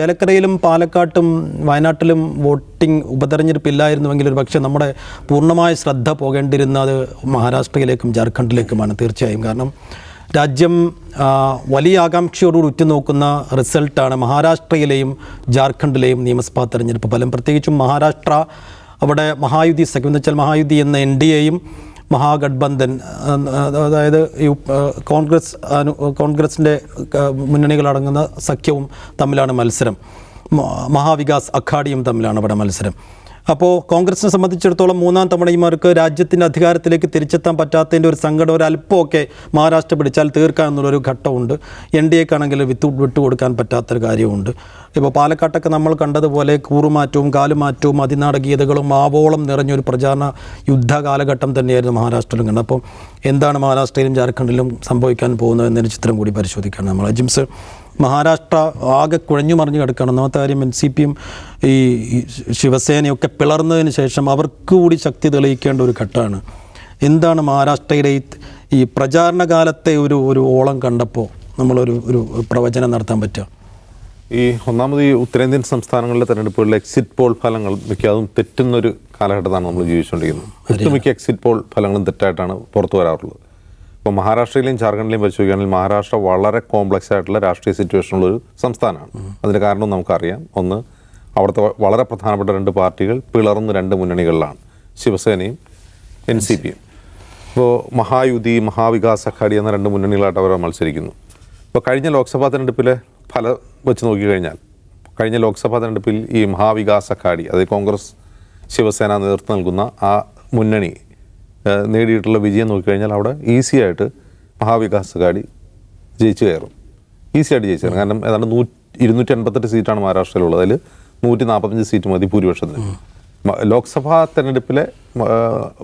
ചേലക്കരയിലും പാലക്കാട്ടും വയനാട്ടിലും വോട്ടിംഗ് ഉപതെരഞ്ഞെടുപ്പ് ഇല്ലായിരുന്നുവെങ്കിൽ ഒരു പക്ഷേ നമ്മുടെ പൂർണമായ ശ്രദ്ധ പോകേണ്ടിരുന്നത് മഹാരാഷ്ട്രയിലേക്കും ജാർഖണ്ഡിലേക്കുമാണ് തീർച്ചയായും. കാരണം രാജ്യം വലിയ ആകാംക്ഷയോടുകൂടി ഉറ്റുനോക്കുന്ന റിസൾട്ടാണ് മഹാരാഷ്ട്രയിലെയും ജാർഖണ്ഡിലെയും നിയമസഭാ തെരഞ്ഞെടുപ്പ്. ഫലം പ്രത്യേകിച്ചും മഹാരാഷ്ട്ര അവിടെ മഹായുതി സഖ്യം എന്ന് വെച്ചാൽ മഹായുതി എന്ന എൻ ഡി എയും മഹാഗഡ്ബന്ധൻ അതായത് യു കോൺഗ്രസ് അനു കോൺഗ്രസിന്റെ മുന്നണികളടങ്ങുന്ന സഖ്യവും തമ്മിലാണ് മത്സരം. മഹാവികാസ് അഖാഡിയും തമ്മിലാണ് അവിടെ മത്സരം. അപ്പോൾ കോൺഗ്രസിനെ സംബന്ധിച്ചിടത്തോളം മൂന്നാം തവണയുമാർക്ക് രാജ്യത്തിന്റെ അധികാരത്തിലേക്ക് തിരിച്ചെത്താൻ പറ്റാത്തതിന്റെ ഒരു സങ്കടം ഒരു അല്പമൊക്കെ മഹാരാഷ്ട്ര പിടിച്ചാൽ തീർക്കാം എന്നുള്ളൊരു ഘട്ടമുണ്ട്. എൻ ഡി എക്കാണെങ്കിൽ വിത്ത് വിട്ടുകൊടുക്കാൻ പറ്റാത്തൊരു കാര്യമുണ്ട്. ഇപ്പോൾ പാലക്കാട്ടൊക്കെ നമ്മൾ കണ്ടതുപോലെ കൂറുമാറ്റവും കാലുമാറ്റവും അതിനാടകീയതകളും ആവോളം നിറഞ്ഞൊരു പ്രചാരണ യുദ്ധ കാലഘട്ടം തന്നെയായിരുന്നു മഹാരാഷ്ട്രയിലും കണ്ടത്. അപ്പോൾ എന്താണ് മഹാരാഷ്ട്രയിലും ജാർഖണ്ഡിലും സംഭവിക്കാൻ പോകുന്നത് എന്നൊരു ചിത്രം കൂടി പരിശോധിക്കുകയാണ് നമ്മൾ ജിംസ് മഹാരാഷ്ട്ര ആകെ കുഴഞ്ഞു മറിഞ്ഞു കിടക്കുകയാണ്. ഒന്നാമത്തെ കാര്യം എൻ സി പിയും ഈ ശിവസേനയൊക്കെ പിളർന്നതിന് ശേഷം അവർക്ക് കൂടി ശക്തി തെളിയിക്കേണ്ട ഒരു ഘട്ടമാണ്. എന്താണ് മഹാരാഷ്ട്രയുടെ ഈ ഈ പ്രചാരണ കാലത്തെ ഒരു ഒരു ഓളം കണ്ടപ്പോൾ നമ്മളൊരു ഒരു പ്രവചനം നടത്താൻ പറ്റുക? ഈ ഒന്നാമത് ഈ ഉത്തരേന്ത്യൻ സംസ്ഥാനങ്ങളിലെ തെരഞ്ഞെടുപ്പുകളിലെ എക്സിറ്റ് പോൾ ഫലങ്ങൾ മിക്കതും തെറ്റുന്നൊരു കാലഘട്ടത്താണ് നമ്മൾ ജീവിച്ചുകൊണ്ടിരിക്കുന്നത്. ഒട്ടുമിക്ക എക്സിറ്റ് പോൾ ഫലങ്ങളും തെറ്റായിട്ടാണ് പുറത്തു വരാറുള്ളത്. ഇപ്പോൾ മഹാരാഷ്ട്രയിലെയും ജാർഖണ്ഡിലെയും പരിശോധിക്കുകയാണെങ്കിൽ മഹാരാഷ്ട്ര വളരെ കോംപ്ലക്സ് ആയിട്ടുള്ള രാഷ്ട്രീയ സിറ്റുവേഷനുള്ള ഒരു സംസ്ഥാനമാണ്. അതിന്റെ കാരണം നമുക്കറിയാം. ഒന്ന് അവിടുത്തെ വളരെ പ്രധാനപ്പെട്ട രണ്ട് പാർട്ടികൾ പിളർന്ന് രണ്ട് മുന്നണികളിലാണ്. ശിവസേനയും എൻ സി പിയും. ഇപ്പോൾ മഹായുതി മഹാവികാസ് അഘാടി എന്ന രണ്ട് മുന്നണികളായിട്ട് അവർ മത്സരിക്കുന്നു. ഇപ്പോൾ കഴിഞ്ഞ ലോക്സഭാ തെരഞ്ഞെടുപ്പിലെ ഫലം വെച്ച് നോക്കിക്കഴിഞ്ഞാൽ കഴിഞ്ഞ ലോക്സഭാ തെരഞ്ഞെടുപ്പിൽ ഈ മഹാവികാസ് അഘാടി അതായത് കോൺഗ്രസ് ശിവസേന നേതൃത്വം നൽകുന്ന ആ മുന്നണി നേടിയിട്ടുള്ള വിജയം നോക്കിക്കഴിഞ്ഞാൽ അവിടെ ഈസി ആയിട്ട് മഹാവികാസ് അഘാടി ജയിച്ചു കയറും. ഈസി ആയിട്ട് ജയിച്ചു കയറും. കാരണം ഏതാണ്ട് നൂറ്റി ഇരുന്നൂറ്റി അൻപത്തെട്ട് സീറ്റാണ് മഹാരാഷ്ട്രയിലുള്ളത്. അതിൽ നൂറ്റി നാൽപ്പത്തഞ്ച് സീറ്റ് മതി ഭൂരിപക്ഷത്തിന്. ലോക്സഭാ തെരഞ്ഞെടുപ്പിലെ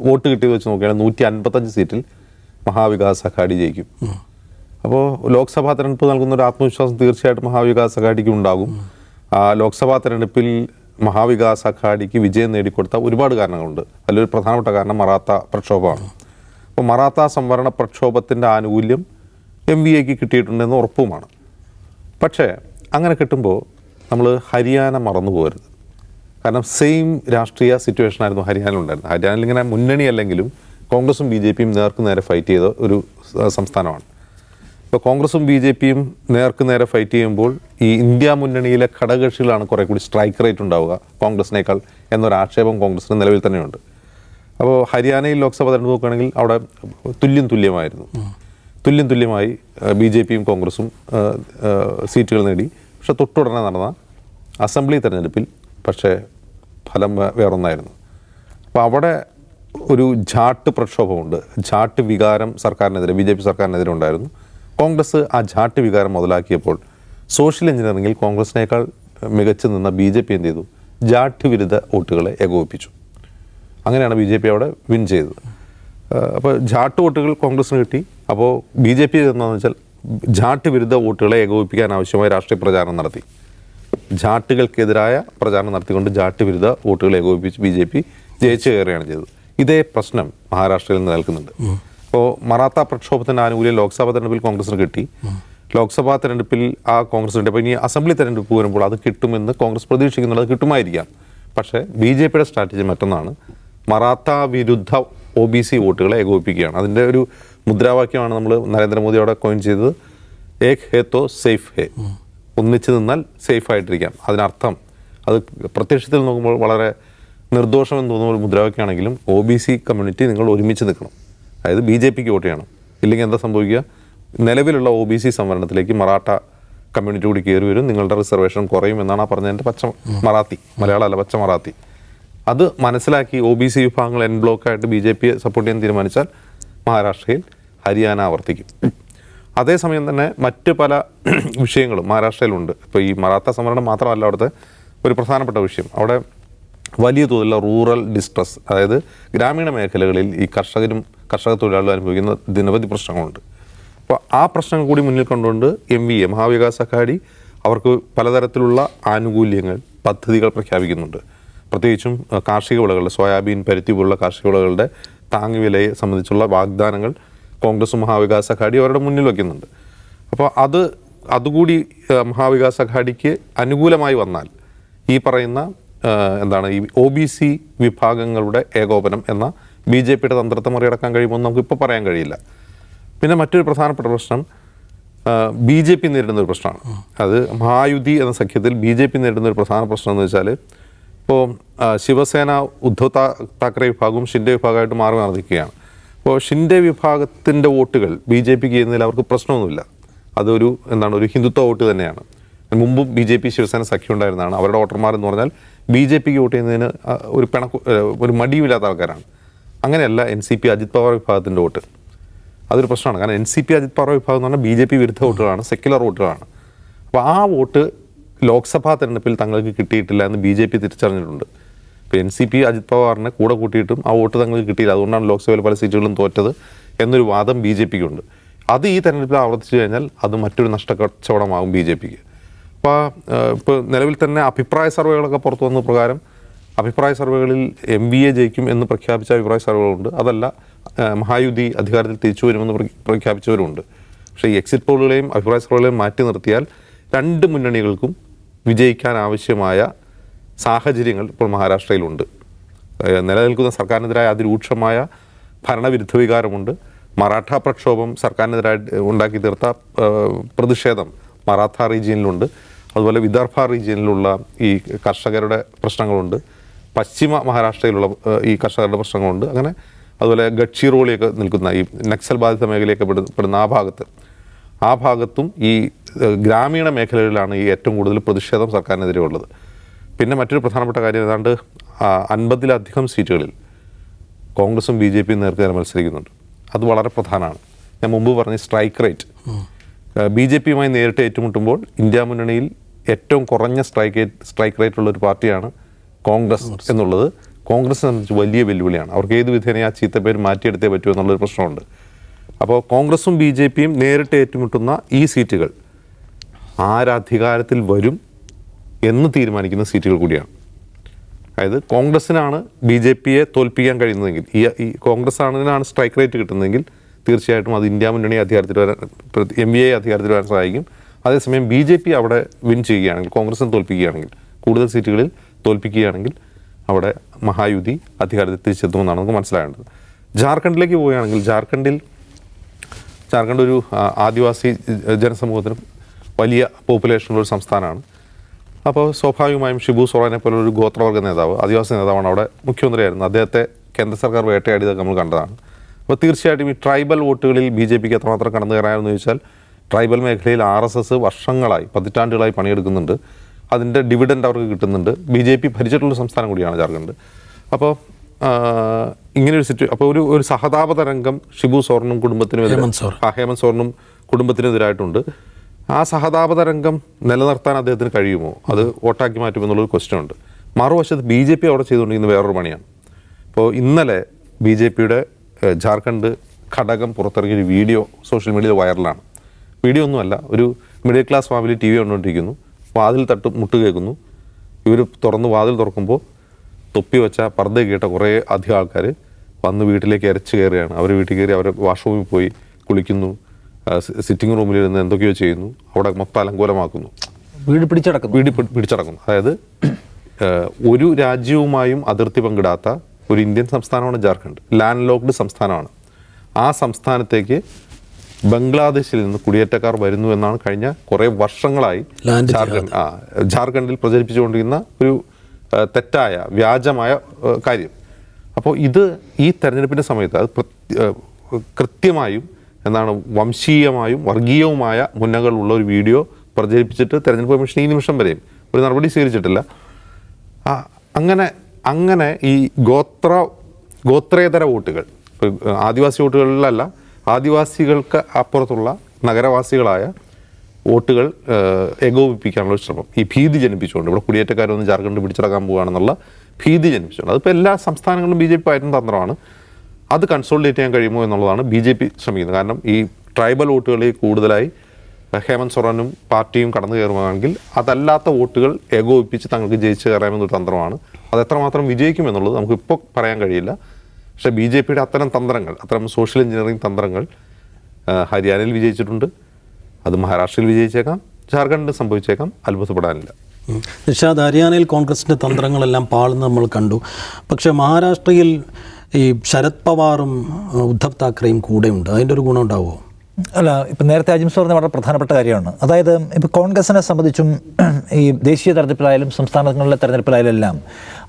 വോട്ട് കിട്ടിയത് വെച്ച് നോക്കുകയാണെങ്കിൽ നൂറ്റി അൻപത്തഞ്ച് സീറ്റിൽ മഹാവികാസ് അഘാടി ജയിക്കും അപ്പോൾ ലോക്സഭാ തെരഞ്ഞെടുപ്പ് നൽകുന്ന ഒരു ആത്മവിശ്വാസം തീർച്ചയായിട്ടും മഹാവികാസ് അഘാടിക്ക് ഉണ്ടാകും ആ ലോക്സഭാ തെരഞ്ഞെടുപ്പിൽ മഹാവികാസ് അഘാഡിക്ക് വിജയം നേടിക്കൊടുത്ത ഒരുപാട് കാരണങ്ങളുണ്ട്. അതിലൊരു പ്രധാനപ്പെട്ട കാരണം മറാത്ത പ്രക്ഷോഭമാണ്. അപ്പോൾ മറാത്ത സംവരണ പ്രക്ഷോഭത്തിന്റെ ആനുകൂല്യം എം വി എക്ക് കിട്ടിയിട്ടുണ്ടെന്ന് ഉറപ്പുമാണ്. പക്ഷേ അങ്ങനെ കിട്ടുമ്പോൾ നമ്മൾ ഹരിയാന മറന്നു പോകരുത്. കാരണം സെയിം രാഷ്ട്രീയ സിറ്റുവേഷൻ ആയിരുന്നു ഹരിയാനയിൽ ഉണ്ടായിരുന്നത്. ഹരിയാനയിൽ ഇങ്ങനെ മുന്നണി അല്ലെങ്കിലും കോൺഗ്രസും ബി ജെ പിയും നേർക്ക് നേരെ ഫൈറ്റ് ചെയ്ത ഒരു സംസ്ഥാനമാണ്. ഇപ്പോൾ കോൺഗ്രസും ബി ജെ പിയും നേർക്ക് നേരെ ഫൈറ്റ് ചെയ്യുമ്പോൾ ഈ ഇന്ത്യ മുന്നണിയിലെ ഘടകകക്ഷികളാണ് കുറെ കൂടി സ്ട്രൈക്ക് റേറ്റ് ഉണ്ടാവുക കോൺഗ്രസിനേക്കാൾ എന്നൊരു ആക്ഷേപം കോൺഗ്രസിന് നിലവിൽ തന്നെയുണ്ട്. അപ്പോൾ ഹരിയാനയിൽ ലോക്സഭ തെരഞ്ഞെടുപ്പ് നോക്കുകയാണെങ്കിൽ അവിടെ തുല്യം തുല്യമായിരുന്നു. തുല്യം തുല്യമായി ബി ജെ പിയും കോൺഗ്രസും സീറ്റുകൾ നേടി. പക്ഷെ തൊട്ടുടനെ നടന്ന അസംബ്ലി തെരഞ്ഞെടുപ്പിൽ പക്ഷേ ഫലം വേറൊന്നായിരുന്നു. അപ്പോൾ അവിടെ ഒരു ജാട്ട് പ്രക്ഷോഭമുണ്ട്. ജാട്ട് വികാരം സർക്കാരിനെതിരെ ബി ജെ പി സർക്കാരിനെതിരെ ഉണ്ടായിരുന്നു. കോൺഗ്രസ് ആ ജാട്ട് വികാരം മുതലാക്കിയപ്പോൾ സോഷ്യൽ എഞ്ചിനീയറിംഗിൽ കോൺഗ്രസിനേക്കാൾ മികച്ചു നിന്ന ബി ജെ പി എന്ത് ചെയ്തു? ജാട്ട് വിരുദ്ധ വോട്ടുകളെ ഏകോപിപ്പിച്ചു. അങ്ങനെയാണ് ബി ജെ പി അവിടെ വിൻ ചെയ്തത്. അപ്പോൾ ജാട്ട് വോട്ടുകൾ കോൺഗ്രസിന് കിട്ടി. അപ്പോൾ ബി ജെ പി എന്താണെന്ന് വെച്ചാൽ ജാട്ട് വിരുദ്ധ വോട്ടുകളെ ഏകോപിപ്പിക്കാൻ ആവശ്യമായ രാഷ്ട്രീയ പ്രചാരണം നടത്തി. ജാട്ടുകൾക്കെതിരായ പ്രചാരണം നടത്തിക്കൊണ്ട് ജാട്ട് വിരുദ്ധ വോട്ടുകളെ ഏകോപിപ്പിച്ച് ബി ജെ പി ജയിച്ചു കയറുകയാണ് ചെയ്തത്. ഇതേ പ്രശ്നം മഹാരാഷ്ട്രയിൽ നിലനിൽക്കുന്നുണ്ട്. ഇപ്പോൾ മറാത്ത പ്രക്ഷോഭത്തിന്റെ ആനുകൂല്യം ലോക്സഭാ തെരഞ്ഞെടുപ്പിൽ കോൺഗ്രസിന് കിട്ടി. ലോക്സഭാ തെരഞ്ഞെടുപ്പിൽ ആ കോൺഗ്രസ് ഉണ്ട് അപ്പോൾ ഇനി അസംബ്ലി തെരഞ്ഞെടുപ്പ് വരുമ്പോൾ അത് കിട്ടുമെന്ന് കോൺഗ്രസ് പ്രതീക്ഷിക്കുന്നുണ്ട്. അത് കിട്ടുമായിരിക്കാം. പക്ഷേ ബി ജെ പിയുടെ സ്ട്രാറ്റജി മറ്റൊന്നാണ്. മറാത്ത വിരുദ്ധ ഒ ബി സി വോട്ടുകളെ ഏകോപിപ്പിക്കുകയാണ്. അതിന്റെ ഒരു മുദ്രാവാക്യമാണ് നമ്മൾ നരേന്ദ്രമോദി അവിടെ കോയിൻ ചെയ്തത്. ഏക് ഹേ തോ സേഫ് ഹേ. ഒന്നിച്ചു നിന്നാൽ സേഫ് ആയിട്ടിരിക്കാം. അതിനർത്ഥം അത് പ്രത്യക്ഷത്തിൽ നോക്കുമ്പോൾ വളരെ നിർദോഷമെന്ന് തോന്നുന്ന ഒരു മുദ്രാവാക്യമാണെങ്കിലും ഒ ബി സി കമ്മ്യൂണിറ്റി നിങ്ങൾ ഒരുമിച്ച് നിൽക്കണം. അതായത് ബി ജെ പിക്ക് വോട്ട് ചെയ്യണം. ഇല്ലെങ്കിൽ എന്താ സംഭവിക്കുക? നിലവിലുള്ള ഒ ബി സി സംവരണത്തിലേക്ക് മറാഠ കമ്മ്യൂണിറ്റി കൂടി കയറി വരും. നിങ്ങളുടെ റിസർവേഷൻ കുറയും എന്നാണ് ആ പറഞ്ഞതിന്റെ പച്ച മറാത്തി. മലയാളം അല്ല പച്ച മറാത്തി. അത് മനസ്സിലാക്കി ഒ ബി സി വിഭാഗങ്ങൾ എൻ ബ്ലോക്കായിട്ട് ബി ജെ പിയെ സപ്പോർട്ട് ചെയ്യാൻ തീരുമാനിച്ചാൽ മഹാരാഷ്ട്രയിൽ ഹരിയാന ആവർത്തിക്കും. അതേസമയം തന്നെ മറ്റ് പല വിഷയങ്ങളും മഹാരാഷ്ട്രയിലുണ്ട്. ഇപ്പോൾ ഈ മറാത്ത സംവരണം മാത്രമല്ല അവിടുത്തെ ഒരു പ്രധാനപ്പെട്ട വിഷയം. അവിടെ വലിയ തോതിലുള്ള റൂറൽ ഡിസ്ട്രസ് അതായത് ഗ്രാമീണ മേഖലകളിൽ ഈ കർഷകരും കർഷക തൊഴിലാളികളും അനുഭവിക്കുന്ന നിരവധി പ്രശ്നങ്ങളുണ്ട്. അപ്പോൾ ആ പ്രശ്നങ്ങൾ കൂടി മുന്നിൽ കണ്ടുകൊണ്ട് M V A Maha Vikas Aghadi അവർക്ക് പലതരത്തിലുള്ള ആനുകൂല്യങ്ങൾ പദ്ധതികൾ പ്രഖ്യാപിക്കുന്നുണ്ട്. പ്രത്യേകിച്ചും കാർഷിക വിളകളുടെ സോയാബീൻ പരുത്തി പോലുള്ള കാർഷിക വിളകളുടെ താങ്ങുവിലയെ സംബന്ധിച്ചുള്ള വാഗ്ദാനങ്ങൾ കോൺഗ്രസ് മഹാവികാസ് അഘാടി അവരുടെ മുന്നിൽ വയ്ക്കുന്നുണ്ട് അപ്പോൾ അത് അതുകൂടി മഹാവികാസ് അഘാഡിക്ക് അനുകൂലമായി വന്നാൽ ഈ പറയുന്ന എന്താണ് ഈ ഒ ബി സി വിഭാഗങ്ങളുടെ ഏകോപനം എന്ന ബി ജെ പിയുടെ തന്ത്രത്തെ മറികടക്കാൻ കഴിയുമെന്ന് നമുക്ക് ഇപ്പോൾ പറയാൻ കഴിയില്ല. പിന്നെ മറ്റൊരു പ്രധാനപ്പെട്ട പ്രശ്നം ബി ജെ പി നേരിടുന്ന ഒരു പ്രശ്നമാണ്. അത് മഹായുതി എന്ന സഖ്യത്തിൽ ബി ജെ പി നേരിടുന്ന ഒരു പ്രധാന പ്രശ്നം എന്ന് വെച്ചാൽ ഇപ്പോൾ ശിവസേന ഉദ്ധവ് താ- താക്കറെ വിഭാഗവും ഷിൻഡെ വിഭാഗമായിട്ട് മാറി മാറി നിൽക്കുകയാണ് അപ്പോൾ ഷിൻഡെ വിഭാഗത്തിന്റെ വോട്ടുകൾ ബി ജെ പിക്ക് ചെയ്യുന്നതിൽ അവർക്ക് പ്രശ്നമൊന്നുമില്ല. അതൊരു എന്താണ് ഒരു ഹിന്ദുത്വ വോട്ട് തന്നെയാണ്. മുമ്പും ബി ജെ പി ശിവസേന സഖ്യം ഉണ്ടായിരുന്നതാണ്. അവരുടെ വോട്ടർമാർ എന്ന് പറഞ്ഞാൽ ബി ജെ പിക്ക് വോട്ട് ചെയ്യുന്നതിന് ഒരു പിണക്ക് ഒരു മടിയുമില്ലാത്ത ആൾക്കാരാണ്. അങ്ങനെയല്ല N C P Ajit Pawar വിഭാഗത്തിന്റെ വോട്ട്. അതൊരു പ്രശ്നമാണ്. കാരണം N C P Ajit Pawar വിഭാഗം എന്ന് പറഞ്ഞാൽ ബി ജെ പി വിരുദ്ധ വോട്ടുകളാണ് സെക്യുലർ വോട്ടുകളാണ്. അപ്പോൾ ആ വോട്ട് ലോക്സഭാ തെരഞ്ഞെടുപ്പിൽ തങ്ങൾക്ക് കിട്ടിയിട്ടില്ല എന്ന് ബി ജെ പി തിരിച്ചറിഞ്ഞിട്ടുണ്ട്. ഇപ്പോൾ എൻ സി പി അജിത് പവാറിനെ കൂടെ കൂട്ടിയിട്ടും ആ വോട്ട് തങ്ങൾക്ക് കിട്ടിയില്ല. അതുകൊണ്ടാണ് ലോക്സഭയിൽ പല സീറ്റുകളും തോറ്റത് എന്നൊരു വാദം ബി ജെ പിക്ക് ഉണ്ട് അത് ഈ തെരഞ്ഞെടുപ്പിൽ ആവർത്തിച്ചു കഴിഞ്ഞാൽ അത് മറ്റൊരു നഷ്ടക്കച്ചവടമാകും ബി ജെ പിക്ക്. അപ്പോൾ ഇപ്പോൾ നിലവിൽ തന്നെ അഭിപ്രായ സർവേകളൊക്കെ പുറത്തു വന്ന പ്രകാരം അഭിപ്രായ സർവേകളിൽ എം ബി എ ജയിക്കും എന്ന് പ്രഖ്യാപിച്ച അഭിപ്രായ സർവേകളുണ്ട്. അതല്ല മഹായുതി അധികാരത്തിൽ തിരിച്ചു വരുമെന്ന് പ്രഖ്യാപിച്ചവരുണ്ട് പക്ഷേ ഈ എക്സിറ്റ് പോളുകളെയും അഭിപ്രായ സർവേകളെയും മാറ്റി നിർത്തിയാൽ രണ്ട് മുന്നണികൾക്കും വിജയിക്കാൻ ആവശ്യമായ സാഹചര്യങ്ങൾ ഇപ്പോൾ മഹാരാഷ്ട്രയിലുണ്ട്. നിലനിൽക്കുന്ന സർക്കാരിനെതിരായ അതിരൂക്ഷമായ ഭരണവിരുദ്ധ വികാരമുണ്ട് മറാഠ പ്രക്ഷോഭം സർക്കാരിനെതിരായി ഉണ്ടാക്കി തീർത്ത പ്രതിഷേധം മറാത്ത റീജിയനിലുണ്ട്. അതുപോലെ വിദർഭ റീജിയനിലുള്ള ഈ കർഷകരുടെ പ്രശ്നങ്ങളുണ്ട്. പശ്ചിമ മഹാരാഷ്ട്രയിലുള്ള ഈ കർഷകരുടെ പ്രശ്നങ്ങളുണ്ട്. അങ്ങനെ അതുപോലെ ഗഡ്ഷിറോളിയൊക്കെ നിൽക്കുന്ന ഈ നക്സൽ ബാധിത മേഖലയൊക്കെ പെടുന്ന ആ ഭാഗത്ത്. ആ ഭാഗത്തും ഈ ഗ്രാമീണ മേഖലകളിലാണ് ഈ ഏറ്റവും കൂടുതൽ പ്രതിഷേധം സർക്കാരിനെതിരെ ഉള്ളത് പിന്നെ മറ്റൊരു പ്രധാനപ്പെട്ട കാര്യം ഏതാണ്ട് അൻപതിലധികം സീറ്റുകളിൽ കോൺഗ്രസും ബി ജെ പിയും നേർക്കുനേരെ മത്സരിക്കുന്നുണ്ട്. അത് വളരെ പ്രധാനമാണ്. ഞാൻ മുമ്പ് പറഞ്ഞ സ്ട്രൈക്ക് റേറ്റ്. ബി ജെ പിയുമായി നേരിട്ട് ഏറ്റുമുട്ടുമ്പോൾ ഇന്ത്യ മുന്നണിയിൽ ഏറ്റവും കുറഞ്ഞ സ്ട്രൈക്ക് സ്ട്രൈക്ക് റേറ്റ് ഉള്ള ഒരു പാർട്ടിയാണ് കോൺഗ്രസ് എന്നുള്ളത്. കോൺഗ്രസ് സംബന്ധിച്ച് വലിയ വെല്ലുവിളിയാണ്. അവർക്ക് ഏത് വിധേന ആ ചീത്തപ്പേര് മാറ്റിയെടുത്തേ പറ്റൂ എന്നുള്ളൊരു പ്രശ്നമുണ്ട്. അപ്പോൾ കോൺഗ്രസും ബി ജെ പിയും നേരിട്ട് ഏറ്റുമുട്ടുന്ന ഈ സീറ്റുകൾ ആരധികാരത്തിൽ വരും എന്ന് തീരുമാനിക്കുന്ന സീറ്റുകൾ കൂടിയാണ്. അതായത് കോൺഗ്രസ്സിനാണ് ബി ജെ പിയെ തോൽപ്പിക്കാൻ കഴിയുന്നതെങ്കിൽ ഈ ഈ കോൺഗ്രസ് ആണതിനാണ് സ്ട്രൈക്ക് റേറ്റ് കിട്ടുന്നതെങ്കിൽ തീർച്ചയായിട്ടും അത് ഇന്ത്യ മുന്നണി അധികാരത്തിൽ വരാൻ എം വി എ അധികാരത്തിൽ വരാൻ സഹായിക്കും. അതേസമയം ബി ജെ പി അവിടെ വിൻ ചെയ്യുകയാണെങ്കിൽ കോൺഗ്രസിനെ തോൽപ്പിക്കുകയാണെങ്കിൽ കൂടുതൽ സീറ്റുകളിൽ തോൽപ്പിക്കുകയാണെങ്കിൽ അവിടെ മഹായുതി അധികാരത്തിൽ തിരിച്ചെത്തുമെന്നാണ് നമുക്ക് മനസ്സിലാകേണ്ടത്. ജാർഖണ്ഡിലേക്ക് പോവുകയാണെങ്കിൽ ജാർഖണ്ഡിൽ ജാർഖണ്ഡ് ഒരു ആദിവാസി ജനസമൂഹത്തിന് വലിയ പോപ്പുലേഷനുള്ള ഒരു സംസ്ഥാനമാണ്. അപ്പോൾ സ്വാഭാവികമായും ഷിബു സോറനെ പോലെ ഒരു ഗോത്രവർഗ നേതാവ് ആദിവാസി നേതാവാണ് അവിടെ മുഖ്യമന്ത്രിയായിരുന്നു അദ്ദേഹത്തെ കേന്ദ്ര സർക്കാർ വേട്ടയാടിയതൊക്കെ നമ്മൾ കണ്ടതാണ്. അപ്പോൾ തീർച്ചയായിട്ടും ഈ ട്രൈബൽ വോട്ടുകളിൽ ബി ജെ പിക്ക് എത്രമാത്രം കടന്നു കയറാമെന്ന് ചോദിച്ചാൽ ട്രൈബൽ മേഖലയിൽ ആർ എസ് എസ് വർഷങ്ങളായി പതിറ്റാണ്ടുകളായി പണിയെടുക്കുന്നുണ്ട്. അതിന്റെ ഡിവിഡൻഡ് അവർക്ക് കിട്ടുന്നുണ്ട്. ബി ജെ പി ഭരിച്ചിട്ടുള്ള സംസ്ഥാനം കൂടിയാണ് ജാർഖണ്ഡ്. അപ്പോൾ ഇങ്ങനെ ഒരു സിറ്റു അപ്പോൾ ഒരു ഒരു സഹതാപ തരംഗം ഷിബു സോർണും കുടുംബത്തിനും. ആ ഹേമന്ത് സോറനും കുടുംബത്തിനെതിരായിട്ടുണ്ട്. ആ സഹതാപ തരംഗം നിലനിർത്താൻ അദ്ദേഹത്തിന് കഴിയുമോ? അത് വോട്ടാക്കി മാറ്റുമെന്നുള്ളൊരു ക്വസ്റ്റ്യൻ ഉണ്ട്. മറുവശത്ത് ബി ജെ പി അവിടെ ചെയ്തുകൊണ്ടിരിക്കുന്ന വേറൊരു പണിയാണ്. ഇപ്പോൾ ഇന്നലെ ബി ജെ പിയുടെ ജാർഖണ്ഡ് ഘടകം പുറത്തിറങ്ങിയ ഒരു വീഡിയോ സോഷ്യൽ മീഡിയയിൽ വൈറലാണ്. വീഡിയോ ഒന്നുമല്ല ഒരു middle class family T V കണ്ടുകൊണ്ടിരിക്കുന്നു വാതിൽ തട്ട് മുട്ട് കേൾക്കുന്നു. ഇവർ തുറന്ന് വാതിൽ തുറക്കുമ്പോൾ തൊപ്പി വെച്ച പർദ്ദ കേട്ട കുറേ അധികം ആൾക്കാർ വന്ന് വീട്ടിലേക്ക് ഇരച്ച് കയറുകയാണ്. അവർ വീട്ടിൽ കയറി അവർ വാഷ്റൂമിൽ പോയി കുളിക്കുന്നു സിറ്റിംഗ് റൂമിൽ റൂമിലിരുന്ന് എന്തൊക്കെയോ ചെയ്യുന്നു. അവിടെ മൊത്തം അലങ്കോലമാക്കുന്നു. വീട് പിടിച്ചടക്കുന്നു. വീട് പിടിച്ചടക്കുന്നു. പിടിച്ചടക്കും അതായത് ഒരു രാജ്യവുമായും അതിർത്തി പങ്കിടാത്ത ഒരു ഇന്ത്യൻ സംസ്ഥാനമാണ് ജാർഖണ്ഡ്. ലാൻഡ് ലോക്ക്ഡ് സംസ്ഥാനമാണ്. ആ സംസ്ഥാനത്തേക്ക് ബംഗ്ലാദേശിൽ നിന്ന് കുടിയേറ്റക്കാർ വരുന്നു എന്നാണ് കഴിഞ്ഞ കുറേ വർഷങ്ങളായി ജാർഖണ്ഡ് ആ ജാർഖണ്ഡിൽ പ്രചരിപ്പിച്ചുകൊണ്ടിരിക്കുന്ന ഒരു തെറ്റായ വ്യാജമായ കാര്യം. അപ്പോൾ ഇത് ഈ തെരഞ്ഞെടുപ്പിന്റെ സമയത്ത് അത് കൃത്യമായും എന്താണ് വംശീയമായും വർഗീയവുമായ മുന്നകളുള്ള ഒരു വീഡിയോ പ്രചരിപ്പിച്ചിട്ട് തെരഞ്ഞെടുപ്പ് കമ്മീഷൻ ഈ നിമിഷം വരെയും ഒരു നടപടി സ്വീകരിച്ചിട്ടില്ല. ആ, അങ്ങനെ അങ്ങനെ ഈ ഗോത്ര ഗോത്രേതര വോട്ടുകൾ ആദിവാസി വോട്ടുകളിലല്ല ആദിവാസികൾക്ക് അപ്പുറത്തുള്ള നഗരവാസികളായ വോട്ടുകൾ ഏകോപിപ്പിക്കാനുള്ള ശ്രമം. ഈ ഭീതി ജനിപ്പിച്ചുകൊണ്ട് ഇവിടെ കുടിയേറ്റക്കാരൊന്ന് ജാർഖണ്ഡ് പിടിച്ചടക്കാൻ പോവുകയാണെന്നുള്ള ഭീതി ജനിപ്പിച്ചുകൊണ്ട്. അതിപ്പോൾ എല്ലാ സംസ്ഥാനങ്ങളിലും ബി ജെ പി ആയിരുന്ന തന്ത്രമാണ്. അത് കൺസോളിഡേറ്റ് ചെയ്യാൻ കഴിയുമോ എന്നുള്ളതാണ് ബി ജെ പി ശ്രമിക്കുന്നത്. കാരണം ഈ ട്രൈബൽ വോട്ടുകളിൽ കൂടുതലായി ഹേമന്ത് സൊറനും പാർട്ടിയും കടന്നു കയറുകയാണെങ്കിൽ അതല്ലാത്ത വോട്ടുകൾ ഏകോപിപ്പിച്ച് തങ്ങൾക്ക് ജയിച്ചു കയറാമെന്നൊരു തന്ത്രമാണ്. അത് എത്രമാത്രം വിജയിക്കും എന്നുള്ളത് നമുക്ക് ഇപ്പോൾ പറയാൻ കഴിയില്ല. പക്ഷേ ബി ജെ പിയുടെ അത്തരം തന്ത്രങ്ങൾ അത്തരം സോഷ്യൽ എഞ്ചിനീയറിംഗ് തന്ത്രങ്ങൾ ഹരിയാനയിൽ വിജയിച്ചിട്ടുണ്ട്. അത് മഹാരാഷ്ട്രയിൽ വിജയിച്ചേക്കാം. ജാർഖണ്ഡിൽ സംഭവിച്ചേക്കാം. അത്ഭുതപ്പെടാനില്ല. നിഷാദ് ഹരിയാനയിൽ കോൺഗ്രസിന്റെ തന്ത്രങ്ങളെല്ലാം പാളുന്ന നമ്മൾ കണ്ടു. പക്ഷേ മഹാരാഷ്ട്രയിൽ ഈ ശരത് പവാറും ഉദ്ധവ് താക്കറെയും കൂടെയുണ്ട്. അതിന്റെ ഒരു ഗുണം ഉണ്ടാവുമോ? അല്ല ഇപ്പം നേരത്തെ അജിംസ് പറഞ്ഞ വളരെ പ്രധാനപ്പെട്ട കാര്യമാണ്. അതായത് ഇപ്പോൾ കോൺഗ്രസിനെ സംബന്ധിച്ചും ഈ ദേശീയ തെരഞ്ഞെടുപ്പിലായാലും സംസ്ഥാനങ്ങളിലെ തെരഞ്ഞെടുപ്പിലായാലും എല്ലാം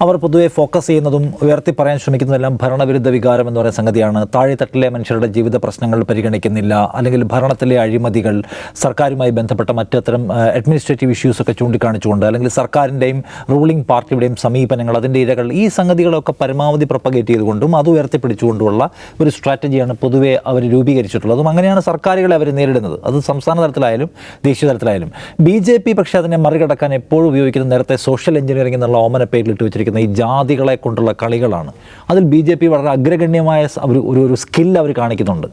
അവർ പൊതുവെ ഫോക്കസ് ചെയ്യുന്നതും ഉയർത്തി പറയാൻ ശ്രമിക്കുന്നതെല്ലാം ഭരണവിരുദ്ധ വികാരം എന്ന് പറയുന്ന സംഗതിയാണ്. താഴെത്തട്ടിലെ മനുഷ്യരുടെ ജീവിത പ്രശ്നങ്ങൾ പരിഗണിക്കുന്നില്ല. അല്ലെങ്കിൽ ഭരണത്തിലെ അഴിമതികൾ സർക്കാരുമായി ബന്ധപ്പെട്ട മറ്റത്തരം അഡ്മിനിസ്ട്രേറ്റീവ് ഇഷ്യൂസ് ഒക്കെ ചൂണ്ടിക്കാണിച്ചുകൊണ്ട് അല്ലെങ്കിൽ സർക്കാരിന്റെയും റൂളിംഗ് പാർട്ടിയുടെയും സമീപനങ്ങൾ അതിന്റെ ഇരകൾ ഈ സംഗതികളൊക്കെ പരമാവധി പ്രൊപ്പഗേറ്റ് ചെയ്തുകൊണ്ടും അത് ഉയർത്തിപ്പിടിച്ചുകൊണ്ടുള്ള ഒരു സ്ട്രാറ്റജിയാണ് പൊതുവെ അവർ രൂപീകരിച്ചിട്ടുള്ളത്. അതും അങ്ങനെയാണ് സർക്കാരുകളെ അവർ നേരിടുന്നത്. അത് സംസ്ഥാന തലത്തിലായാലും ദേശീയ തലത്തിലായാലും. ബി ജെ പി പക്ഷേ അതിനെ മറികടക്കാൻ എപ്പോഴും ഉപയോഗിക്കുന്ന നേരത്തെ സോഷ്യൽ എഞ്ചിനീയറിംഗ് എന്നുള്ള ഓമന പേരിലിട്ട് വെച്ചിരിക്കുന്ന ഈ ജാതികളെ കൊണ്ടുള്ള കളികളാണ്. അതിൽ ബി ജെ പി വളരെ അഗ്രഗണ്യമായ ഒരു ഒരു ഒരു സ്കിൽ അവർ കാണിക്കുന്നുണ്ട്.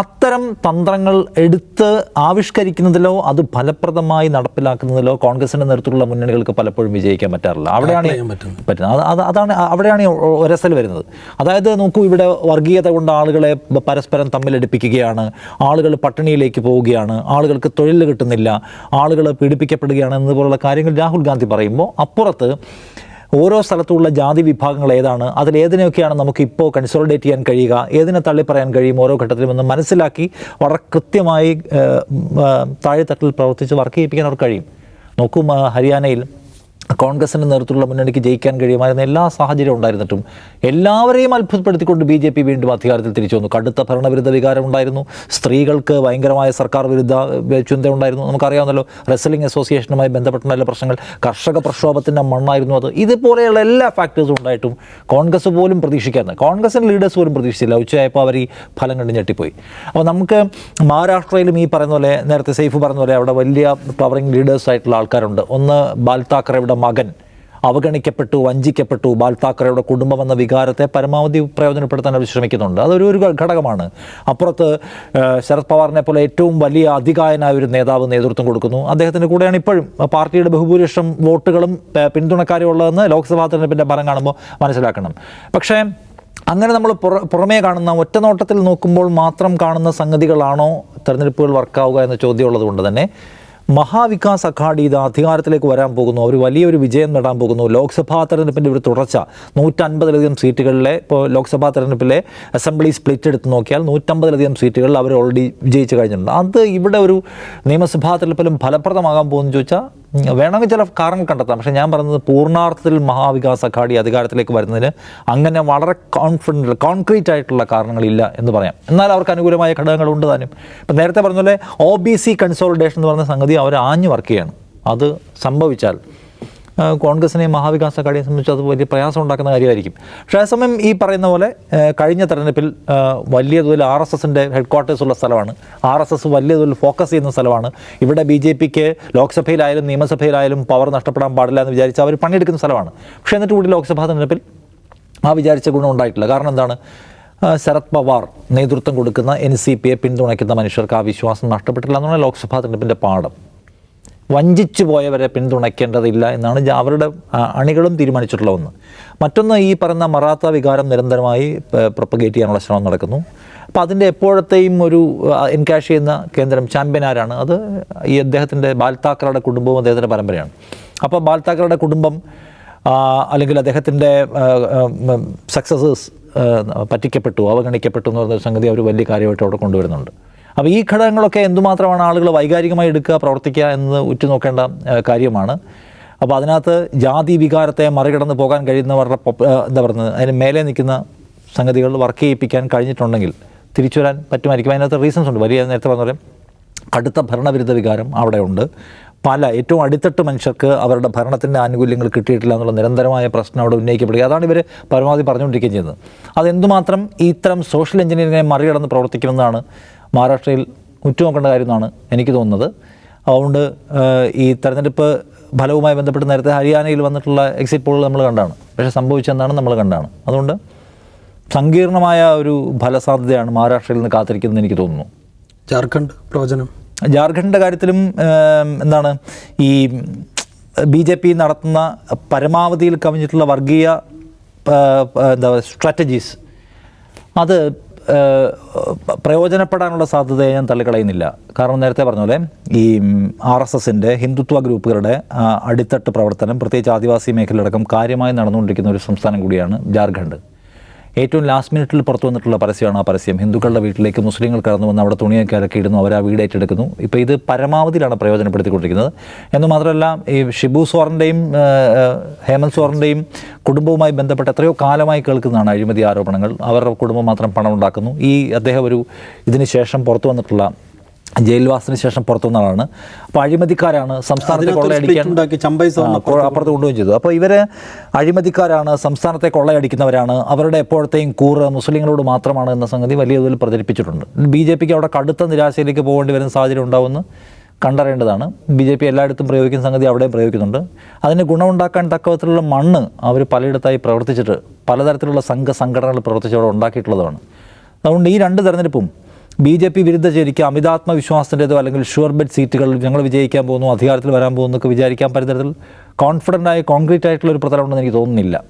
അത്തരം തന്ത്രങ്ങൾ എടുത്ത് ആവിഷ്കരിക്കുന്നതിലോ അത് ഫലപ്രദമായി നടപ്പിലാക്കുന്നതിലോ കോൺഗ്രസിന്റെ നേതൃത്വത്തിലുള്ള മുന്നണികൾക്ക് പലപ്പോഴും വിജയിക്കാൻ പറ്റാറില്ല. അവിടെയാണ് പറ്റുന്നത്. അത് അത് അതാണ് അവിടെയാണ് ഒരസൽ വരുന്നത്. അതായത് നോക്കൂ ഇവിടെ വർഗീയത കൊണ്ട് ആളുകളെ പരസ്പരം തമ്മിലടിപ്പിക്കുകയാണ് ആളുകൾ പട്ടിണിയിലേക്ക് പോവുകയാണ്. ആളുകൾക്ക് തൊഴിൽ കിട്ടുന്നില്ല. ആളുകൾ പീഡിപ്പിക്കപ്പെടുകയാണ് എന്നതുപോലുള്ള കാര്യങ്ങൾ രാഹുൽ ഗാന്ധി പറയുമ്പോൾ അപ്പുറത്ത് ഓരോ സ്ഥലത്തുള്ള ജാതി വിഭാഗങ്ങൾ ഏതാണ്? അതിൽ ഏതിനെയൊക്കെയാണ് നമുക്ക് ഇപ്പോൾ കൺസോളിഡേറ്റ് ചെയ്യാൻ കഴിയുക? ഏതിനെ തള്ളിപ്പറയാൻ കഴിയും ഓരോ ഘട്ടത്തിലും എന്ന് മനസ്സിലാക്കി വളരെ കൃത്യമായി താഴെത്തട്ടിൽ പ്രവർത്തിച്ച് വർക്ക് ചെയ്യിപ്പിക്കാൻ അവർക്ക് കഴിയും. നോക്കൂ ഹരിയാനയിൽ കോൺഗ്രസിന്റെ നേതൃത്വത്തിലുള്ള മുന്നണിക്ക് ജയിക്കാൻ കഴിയുമായിരുന്ന എല്ലാ സാഹചര്യവും ഉണ്ടായിരുന്നിട്ടും എല്ലാവരെയും അത്ഭുതപ്പെടുത്തിക്കൊണ്ട് ബി ജെ പി വീണ്ടും അധികാരത്തിൽ തിരിച്ചു വന്നു. കടുത്ത ഭരണവിരുദ്ധ വികാരം ഉണ്ടായിരുന്നു സ്ത്രീകൾക്ക് ഭയങ്കരമായ സർക്കാർ വിരുദ്ധ ചിന്ത ഉണ്ടായിരുന്നു നമുക്കറിയാവുന്നല്ലോ റെസ്ലിംഗ് അസോസിയേഷനുമായി ബന്ധപ്പെട്ട നല്ല പ്രശ്നങ്ങൾ കർഷക പ്രക്ഷോഭത്തിന്റെ മണ്ണായിരുന്നു അത്. ഇതുപോലെയുള്ള എല്ലാ ഫാക്ടേഴ്സും ഉണ്ടായിട്ടും കോൺഗ്രസ് പോലും പ്രതീക്ഷിക്കാതെ കോൺഗ്രസിന്റെ ലീഡേഴ്സ് പോലും പ്രതീക്ഷിച്ചില്ല. ഉച്ചയായപ്പോൾ അവർ ഈ ഫലം കണ്ടു ഞെട്ടിപ്പോയി. അപ്പോൾ നമുക്ക് മഹാരാഷ്ട്രയിലും ഈ പറയുന്ന പോലെ നേരത്തെ സേഫ് പറഞ്ഞ പോലെ അവിടെ വലിയ പവറിംഗ് ലീഡേഴ്സ് ആയിട്ടുള്ള ആൾക്കാരുണ്ട്. ഒന്ന് ബാൽ താക്കറയുടെ മകൻ അവഗണിക്കപ്പെട്ടു വഞ്ചിക്കപ്പെട്ടു. ബാൽ താക്കറയുടെ കുടുംബം എന്ന വികാരത്തെ പരമാവധി പ്രയോജനപ്പെടുത്താൻ അവർ ശ്രമിക്കുന്നുണ്ട്. അതൊരു ഒരു ഘടകമാണ്. അപ്പുറത്ത് ശരത് പവാറിനെ പോലെ ഏറ്റവും വലിയ അധികായനായ ഒരു നേതാവ് നേതൃത്വം കൊടുക്കുന്നു. അദ്ദേഹത്തിന്റെ കൂടെയാണ് ഇപ്പോഴും പാർട്ടിയുടെ ബഹുഭൂരിപക്ഷം വോട്ടുകളും പിന്തുണക്കാരും ഉള്ളതെന്ന് ലോക്സഭാ തെരഞ്ഞെടുപ്പിന്റെ ഫലം കാണുമ്പോൾ മനസ്സിലാക്കണം. പക്ഷേ അങ്ങനെ നമ്മൾ പുറ പുറമേ കാണുന്ന ഒറ്റനോട്ടത്തിൽ നോക്കുമ്പോൾ മാത്രം കാണുന്ന സംഗതികളാണോ തെരഞ്ഞെടുപ്പുകൾ വർക്കാവുക എന്ന ചോദ്യം ഉള്ളതുകൊണ്ട് തന്നെ മഹാവികാസ് അഘാടി ഇത് അധികാരത്തിലേക്ക് വരാൻ പോകുന്നു. അവർ വലിയൊരു വിജയം നേടാൻ പോകുന്നു. ലോക്സഭാ തെരഞ്ഞെടുപ്പിന്റെ ഒരു തുടർച്ച. നൂറ്റൻപതിലധികം സീറ്റുകളിലെ ഇപ്പോൾ ലോക്സഭാ തെരഞ്ഞെടുപ്പിലെ അസംബ്ലി സ്പ്ലിറ്റ് എടുത്ത് നോക്കിയാൽ നൂറ്റമ്പതിലധികം സീറ്റുകളിൽ അവർ ഓൾറെഡി വിജയിച്ച് കഴിഞ്ഞിട്ടുണ്ട്. അത് ഇവിടെ ഒരു നിയമസഭാ തെരഞ്ഞെടുപ്പിലും ഫലപ്രദമാകാൻ പോകുമെന്ന് ചോദിച്ചാൽ വേണമെങ്കിൽ ചില കാരണം കണ്ടെത്താം. പക്ഷേ ഞാൻ പറയുന്നത് പൂർണാർത്ഥത്തിൽ മഹാവികാസ് അഘാടി അധികാരത്തിലേക്ക് വരുന്നതിന് അങ്ങനെ വളരെ കോൺഫിഡന്റ് കോൺക്രീറ്റ് ആയിട്ടുള്ള കാരണങ്ങളില്ല എന്ന് പറയാം. എന്നാൽ അവർക്ക് അനുകൂലമായ ഘടകങ്ങളുണ്ട് താനും. ഇപ്പം നേരത്തെ പറഞ്ഞ പോലെ ഒ ബി സി കൺസോളിഡേഷൻ എന്ന് പറഞ്ഞ സംഗതി അവർ ആഞ്ഞു വർക്ക് ചെയ്യാണ് അത് സംഭവിച്ചാൽ കോൺഗ്രസിനെയും മഹാവികാസ് അഘാടിയെ സംബന്ധിച്ച് അത് വലിയ പ്രയാസം ഉണ്ടാക്കുന്ന കാര്യമായിരിക്കും. പക്ഷേ അതേസമയം ഈ പറയുന്ന പോലെ കഴിഞ്ഞ തെരഞ്ഞെടുപ്പിൽ വലിയ തോതിൽ ആർ എസ് എസിന്റെ ഹെഡ് ക്വാർട്ടേഴ്സ് ഉള്ള സ്ഥലമാണ്. ആർ എസ് എസ് വലിയ തോതിൽ ഫോക്കസ് ചെയ്യുന്ന സ്ഥലമാണ്. ഇവിടെ ബി ജെ പിക്ക് ലോക്സഭയിലായാലും നിയമസഭയിലായാലും പവർ നഷ്ടപ്പെടാൻ പാടില്ല എന്ന് വിചാരിച്ച് അവർ പണിയെടുക്കുന്ന സ്ഥലമാണ്. പക്ഷേ എന്നിട്ട് കൂടി ലോക്സഭാ തെരഞ്ഞെടുപ്പിൽ ആ വിചാരിച്ച ഗുണം ഉണ്ടായിട്ടില്ല. കാരണം എന്താണ്? ശരത് പവാർ നേതൃത്വം കൊടുക്കുന്ന എൻ സി പിയെ പിന്തുണയ്ക്കുന്ന മനുഷ്യർക്ക് ആ വിശ്വാസം നഷ്ടപ്പെട്ടില്ല എന്നാണ് ലോക്സഭാ തെരഞ്ഞെടുപ്പിന്റെ പാഠം. വഞ്ചിച്ചു പോയവരെ പിന്തുണയ്ക്കേണ്ടതില്ല എന്നാണ് അവരുടെ അണികളും തീരുമാനിച്ചിട്ടുള്ള ഒന്ന്. മറ്റൊന്ന് ഈ പറയുന്ന മറാത്ത വികാരം നിരന്തരമായി പ്രൊപ്പഗേറ്റ് ചെയ്യാനുള്ള ശ്രമം നടക്കുന്നു. അപ്പോൾ അതിന്റെ എപ്പോഴത്തെയും ഒരു എൻകാഷ് ചെയ്യുന്ന കേന്ദ്രം ചാമ്പ്യൻ ആരാണ്? അത് ഈ അദ്ദേഹത്തിന്റെ ബാൽ താക്കറയുടെ കുടുംബവും അദ്ദേഹത്തിന്റെ പരമ്പരയാണ്. അപ്പോൾ ബാൽ താക്കറയുടെ കുടുംബം അല്ലെങ്കിൽ അദ്ദേഹത്തിന്റെ സക്സസേഴ്സ് പറ്റിക്കപ്പെട്ടു അവഗണിക്കപ്പെട്ടു എന്ന് പറഞ്ഞ സംഗതി അവർ വലിയ കാര്യമായിട്ട് അവിടെ കൊണ്ടുവരുന്നുണ്ട്. അപ്പോൾ ഈ ഘടകങ്ങളൊക്കെ എന്തുമാത്രമാണ് ആളുകൾ വൈകാരികമായി എടുക്കുക പ്രവർത്തിക്കുക എന്ന് ഉറ്റുനോക്കേണ്ട കാര്യമാണ്. അപ്പോൾ അതിനകത്ത് ജാതി വികാരത്തെ മറികടന്ന് പോകാൻ കഴിയുന്നവരുടെ എന്താ പറയുന്നത് അതിന് മേലെ നിൽക്കുന്ന സംഗതികൾ വർക്ക് ചെയ്യിപ്പിക്കാൻ കഴിഞ്ഞിട്ടുണ്ടെങ്കിൽ തിരിച്ചു വരാൻ പറ്റുമായിരിക്കും. അതിനകത്ത് റീസൺസ് ഉണ്ട്. വലിയ നേരത്തെ പറഞ്ഞ പോലെ കടുത്ത ഭരണവിരുദ്ധ വികാരം അവിടെ ഉണ്ട്. പല ഏറ്റവും അടിത്തട്ട് മനുഷ്യർക്ക് അവരുടെ ഭരണത്തിന്റെ ആനുകൂല്യങ്ങൾ കിട്ടിയിട്ടില്ല എന്നുള്ള നിരന്തരമായ പ്രശ്നം അവിടെ ഉന്നയിക്കപ്പെടുക അതാണ് ഇവർ പരമാവധി പറഞ്ഞുകൊണ്ടിരിക്കുകയും ചെയ്യുന്നത്. അതെന്തുമാത്രം ഇത്തരം സോഷ്യൽ എഞ്ചിനീയറിങ്ങിനെ മറികടന്ന് പ്രവർത്തിക്കുമെന്നാണ് മഹാരാഷ്ട്രയിൽ ഉറ്റുനോക്കേണ്ട കാര്യമെന്നാണ് എനിക്ക് തോന്നുന്നത്. അതുകൊണ്ട് ഈ തെരഞ്ഞെടുപ്പ് ഫലവുമായി ബന്ധപ്പെട്ട് നേരത്തെ ഹരിയാനയിൽ വന്നിട്ടുള്ള എക്സിറ്റ് പോളുകൾ നമ്മൾ കണ്ടാണ്. പക്ഷേ സംഭവിച്ചെന്നാണ് നമ്മൾ കണ്ടാണ്. അതുകൊണ്ട് സങ്കീർണമായ ഒരു ഫലസാധ്യതയാണ് മഹാരാഷ്ട്രയിൽ നിന്ന് കാത്തിരിക്കുന്നതെന്ന് എനിക്ക് തോന്നുന്നു. ജാർഖണ്ഡ് പ്രവചനം. ജാർഖണ്ഡിന്റെ കാര്യത്തിലും എന്താണ് ഈ ബി ജെ പി നടത്തുന്ന പരമാവധിയിൽ കവിഞ്ഞിട്ടുള്ള വർഗീയ എന്താ പറയുക സ്ട്രാറ്റജീസ് അത് പ്രയോജനപ്പെടാനുള്ള സാധ്യതയെ ഞാൻ തള്ളിക്കളയുന്നില്ല. കാരണം നേരത്തെ പറഞ്ഞ പോലെ ഈ ആർ എസ് എസിന്റെ ഹിന്ദുത്വ ഗ്രൂപ്പുകളുടെ അടിത്തട്ട് പ്രവർത്തനം പ്രത്യേകിച്ച് ആദിവാസി മേഖലയടക്കം കാര്യമായി നടന്നുകൊണ്ടിരിക്കുന്ന ഒരു സംസ്ഥാനം കൂടിയാണ് ജാർഖണ്ഡ്. ഏറ്റവും ലാസ്റ്റ് മിനിറ്റിൽ പുറത്തു വന്നിട്ടുള്ള പരസ്യമാണ് ആ പരസ്യം? ഹിന്ദുക്കളുടെ വീട്ടിലേക്ക് മുസ്ലിങ്ങൾ കടന്നു വന്ന് അവിടെ തുണിയൊക്കെ ഇറക്കി ഇടുന്നു അവർ ആ വീട് ഏറ്റെടുക്കുന്നു. ഇപ്പോൾ ഇത് പരമാവധിയിലാണ് പ്രയോജനപ്പെടുത്തിക്കൊണ്ടിരിക്കുന്നത്. എന്ന് മാത്രമല്ല ഈ ഷിബു സോറിന്റെയും ഹേമന്ത് സോറിന്റെയും കുടുംബവുമായി ബന്ധപ്പെട്ട് എത്രയോ കാലമായി കേൾക്കുന്നതാണ് അഴിമതി ആരോപണങ്ങൾ. അവരുടെ കുടുംബം മാത്രം പണം ഉണ്ടാക്കുന്നു ഈ അദ്ദേഹം ഒരു ഇതിന് ശേഷം പുറത്തു വന്നിട്ടുള്ള ജയിൽവാസത്തിന് ശേഷം പുറത്തു വന്നതാണ് അപ്പോൾ അഴിമതിക്കാരാണ് സംസ്ഥാനത്തെ കൊള്ളയടിക്കാൻ അപ്പുറത്ത് കൊണ്ടുപോവുകയും ചെയ്തു. അപ്പോൾ ഇവരെ അഴിമതിക്കാരാണ് സംസ്ഥാനത്തെ കൊള്ളയടിക്കുന്നവരാണ് അവരുടെ എപ്പോഴത്തെയും കൂറ് മുസ്ലിങ്ങളോട് മാത്രമാണ് എന്ന സംഗതി വലിയ തോതിൽ പ്രചരിപ്പിച്ചിട്ടുണ്ട്. ബി ജെ പിക്ക് അവിടെ കടുത്ത നിരാശയിലേക്ക് പോകേണ്ടി വരുന്ന സാഹചര്യം ഉണ്ടാവുമെന്ന് കണ്ടറിയേണ്ടതാണ്. ബി ജെ പി എല്ലായിടത്തും പ്രയോഗിക്കുന്ന സംഗതി അവിടെയും പ്രയോഗിക്കുന്നുണ്ട്. അതിന് ഗുണമുണ്ടാക്കാൻ തക്കവത്തിലുള്ള മണ്ണ് അവർ പലയിടത്തായി പ്രവർത്തിച്ചിട്ട് പലതരത്തിലുള്ള സംഘ സംഘടനകൾ പ്രവർത്തിച്ച് അവിടെ ഉണ്ടാക്കിയിട്ടുള്ളതാണ്. അതുകൊണ്ട് ഈ രണ്ട് തെരഞ്ഞെടുപ്പും ബി ജെ പി വിരുദ്ധ ചേരിക്ക് അമിതാത്മവിശ്വാസത്തിന്റെതോ അല്ലെങ്കിൽ ഷുവർ ബെഡ് സീറ്റുകൾ ഞങ്ങൾ വിജയിക്കാൻ പോകുന്നു അധികാരത്തിൽ വരാൻ പോകുന്നു എന്നൊക്കെ വിചാരിക്കാൻ പരിതരത്തിൽ കോൺഫിഡന്റ് ആയി കോൺക്രീറ്റ് ആയിട്ടുള്ള ഒരു പ്രതലമുണ്ടെന്ന് എനിക്ക് തോന്നുന്നില്ല.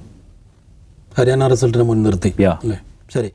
ഹരിയാന റിസൾട്ടിനെ മുൻനിർത്തി. ശരി.